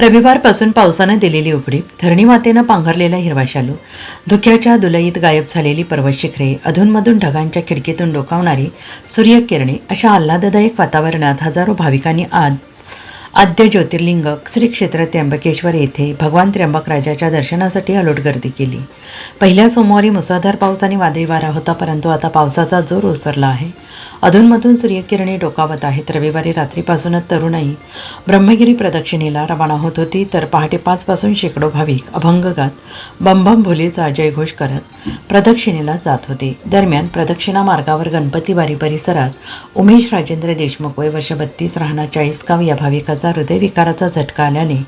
रविवारपासून पावसानं दिलेली उघडी धरणीमातेनं पांघरलेला हिरवा शालू धुक्याच्या दुलईत गायब झालेली पर्वत शिखरे अधूनमधून ढगांच्या खिडकीतून डोकावणारी सूर्यकिरणे अशा आल्हाददायक वातावरणात हजारो भाविकांनी आज आद्य ज्योतिर्लिंग श्री क्षेत्र त्र्यंबकेश्वर येथे भगवान त्र्यंबकराजाच्या दर्शनासाठी अलोट गर्दी केली. पहिल्या सोमवारी मुसळधार पाऊस आणि वादळी वारा होता परंतु आता पावसाचा जोर ओसरला आहे. अधूनमधून सूर्यकिरणे डोकावत आहेत. रविवारी रात्रीपासूनच तरुणाई ब्रह्मगिरी प्रदक्षिणेला रवाना होत होती. तर पहाटे पाचपासून शेकडो भाविक अभंगगात बंबम भोलीचा जयघोष करत प्रदक्षिणेला जात होते. दरम्यान प्रदक्षिणा मार्गावर गणपतीबारी परिसरात उमेश राजेंद्र देशमुख वय वर्ष बत्तीस राहणार चाळीसगाव या भाविकाचा हृदयविकाराचा झटका आल्याने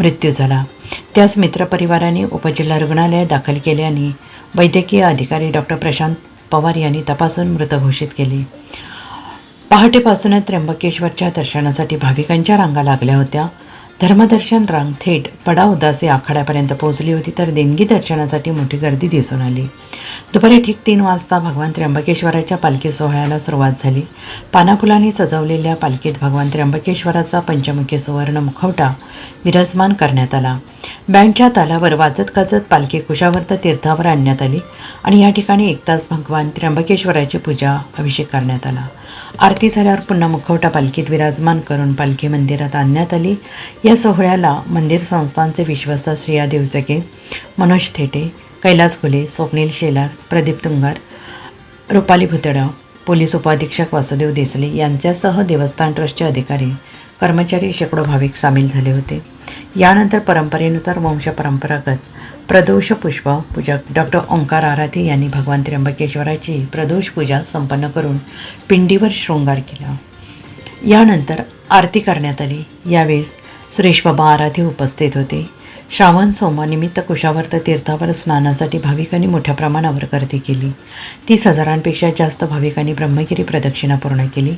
मृत्यू झाला. त्यास मित्रपरिवाराने उपजिल्हा रुग्णालयात दाखल केल्याने वैद्यकीय अधिकारी डॉक्टर प्रशांत पवार यांनी तपासून मृत घोषित केले. पहाटेपासूनच त्र्यंबकेश्वरच्या दर्शनासाठी भाविकांच्या रांगा लागल्या होत्या. धर्मदर्शन रांग थेट पडा उदासे आखाड्यापर्यंत पोहोचली होती तर देणगी दर्शनासाठी मोठी गर्दी दिसून आली. दुपारी ठीक तीन वाजता भगवान त्र्यंबकेश्वराच्या पालखी सोहळ्याला सुरुवात झाली. पानाफुलांनी सजवलेल्या पालखीत भगवान त्र्यंबकेश्वराचा पंचमुखी सुवर्ण मुखवटा विराजमान करण्यात आला. बँडच्या तालावर वाजत गाजत पालखी कुशावर्त तीर्थावर आणण्यात आली आणि या ठिकाणी एक तास भगवान त्र्यंबकेश्वराची पूजा अभिषेक करण्यात आला. आरती झाल्यावर पुन्हा मुखवटा पालखीत विराजमान करून पालखी मंदिरात आणण्यात आली. या सोहळ्याला मंदिर संस्थांचे विश्वस्त श्रेया देवचके मनोज थेटे कैलास घुले स्वप्नील शेलार प्रदीप तुंगार रुपाली भुतडा पोलीस उपाधीक्षक वासुदेव देसले यांच्यासह देवस्थान ट्रस्टचे अधिकारी कर्मचारी शेकडो भाविक सामील झाले होते. यानंतर परंपरेनुसार वंशपरंपरागत प्रदोष पुष्प पूजक डॉक्टर ओंकार आराधे यांनी भगवान त्र्यंबकेश्वराची प्रदोष पूजा संपन्न करून पिंडीवर शृंगार केला. यानंतर आरती करण्यात आली. यावेळेस सुरेश बाबा आराधी उपस्थित होते. श्रावण सोमवारनिमित्त कुशावर्त तीर्थावर स्नानासाठी भाविकांनी मोठ्या प्रमाणावर गर्दी केली. तीस हजारांपेक्षा जास्त भाविकांनी ब्रह्मगिरी प्रदक्षिणा पूर्ण केली.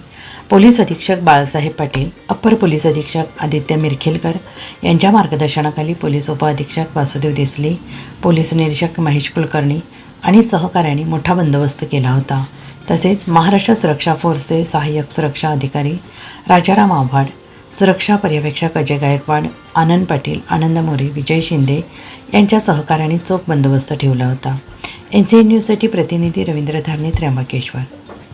पोलीस अधीक्षक बाळासाहेब पाटील अप्पर पोलीस अधीक्षक आदित्य मिरखेलकर यांच्या मार्गदर्शनाखाली पोलीस उपअधीक्षक वासुदेव देसले पोलीस निरीक्षक महेश कुलकर्णी आणि सहकाऱ्यांनी मोठा बंदोबस्त केला होता. तसेच महाराष्ट्र सुरक्षा फोर्सचे सहाय्यक सुरक्षा अधिकारी राजाराम आव्हाड सुरक्षा पर्यवेक्षक अजय गायकवाड आनंद पाटील आनंद मोरे विजय शिंदे यांच्या सहकार्याने चोख बंदोबस्त ठेवला होता. एन सी एन न्यूजसाठी प्रतिनिधी रवींद्र धारणे त्र्यंबकेश्वर.